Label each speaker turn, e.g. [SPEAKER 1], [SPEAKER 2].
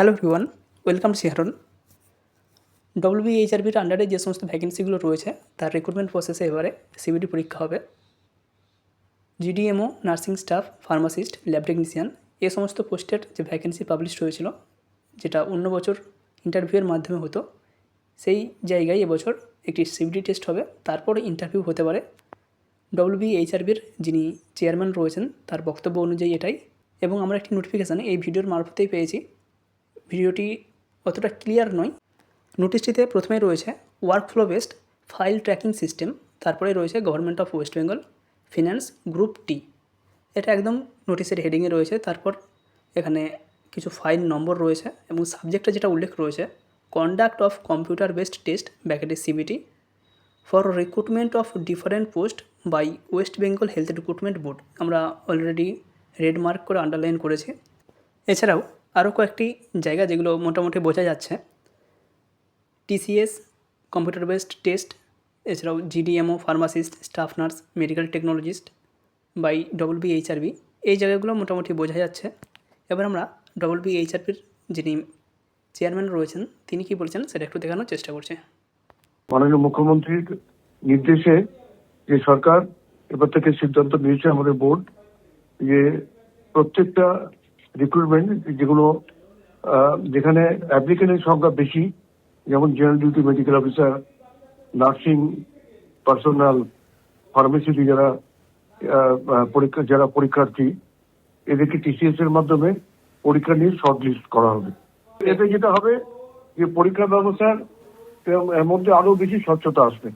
[SPEAKER 1] Hello everyone welcome শিহারন ডব্লিউবিএইচআরবির আন্ডারে যে সমস্ত ভ্যাকেন্সিগুলো রয়েছে, তার রিক্রুটমেন্ট প্রসেসে এবারে সিবিটি পরীক্ষা হবে। GDMO nursing staff pharmacist lab technician এ সমস্ত পোস্টের যে ভ্যাকেন্সি পাবলিশ হয়েছিল, যেটা অন্য বছর ইন্টারভিউয়ের মাধ্যমে হতো, সেই জায়গায় এবছর একটি সিবিটি টেস্ট হবে। তারপরে ইন্টারভিউ হতে পারে। ডব্লিউবিএইচআরবির যিনি চেয়ারম্যান রয়েছেন, তার বক্তব্য অনুযায়ী এটাই। এবং আমরা একটি নোটিফিকেশান এই ভিডিওর মারফতেই পেয়েছি। ভিডিওটি অতটা ক্লিয়ার নয়। নোটিশটিতে প্রথমে রয়েছে workflow based file tracking system তারপরে রয়েছে government of West Bengal finance group টি এটা একদম নোটিশের হেডিংয়ে রয়েছে, তারপর এখানে কিছু ফাইল নম্বর রয়েছে এবং সাবজেক্টে যেটা উল্লেখ রয়েছে conduct of computer based test ব্যাকেটে CBT for recruitment of different post by West Bengal health recruitment board আমরা অলরেডি রেড মার্ক করে আন্ডারলাইন করেছি। এছাড়াও আরও কয়েকটি জায়গা যেগুলো মোটামুটি বোঝা যাচ্ছে। টিসিএস কম্পিউটার বেসড টেস্ট এছাড়াও GDMO pharmacist staff nurse medical technologist by double BHRB এই জায়গাগুলো মোটামুটি বোঝা যাচ্ছে। এবার আমরা ডবল বিএইচআরবির যিনি চেয়ারম্যান রয়েছেন, তিনি কি বলছেন সেটা একটু দেখানোর চেষ্টা করছে।
[SPEAKER 2] মাননীয় মুখ্যমন্ত্রীর নির্দেশে যে সরকার এবার থেকে সিদ্ধান্ত নিয়েছে আমাদের বোর্ড যে প্রত্যেকটা রিক্রুটমেন্ট যেগুলো যেখানে অ্যাপ্লিকেন্টের সংখ্যা বেশি, যেমন general duty medical officer nursing personal ফার্মেসিটি যারা পরীক্ষা, যারা পরীক্ষার্থী, এদেরকে টিসিএস এর মাধ্যমে পরীক্ষা নিয়ে শর্ট লিস্ট করা হবে। এতে যেটা হবে যে পরীক্ষা ব্যবস্থার এর মধ্যে আরও বেশি স্বচ্ছতা আসবে।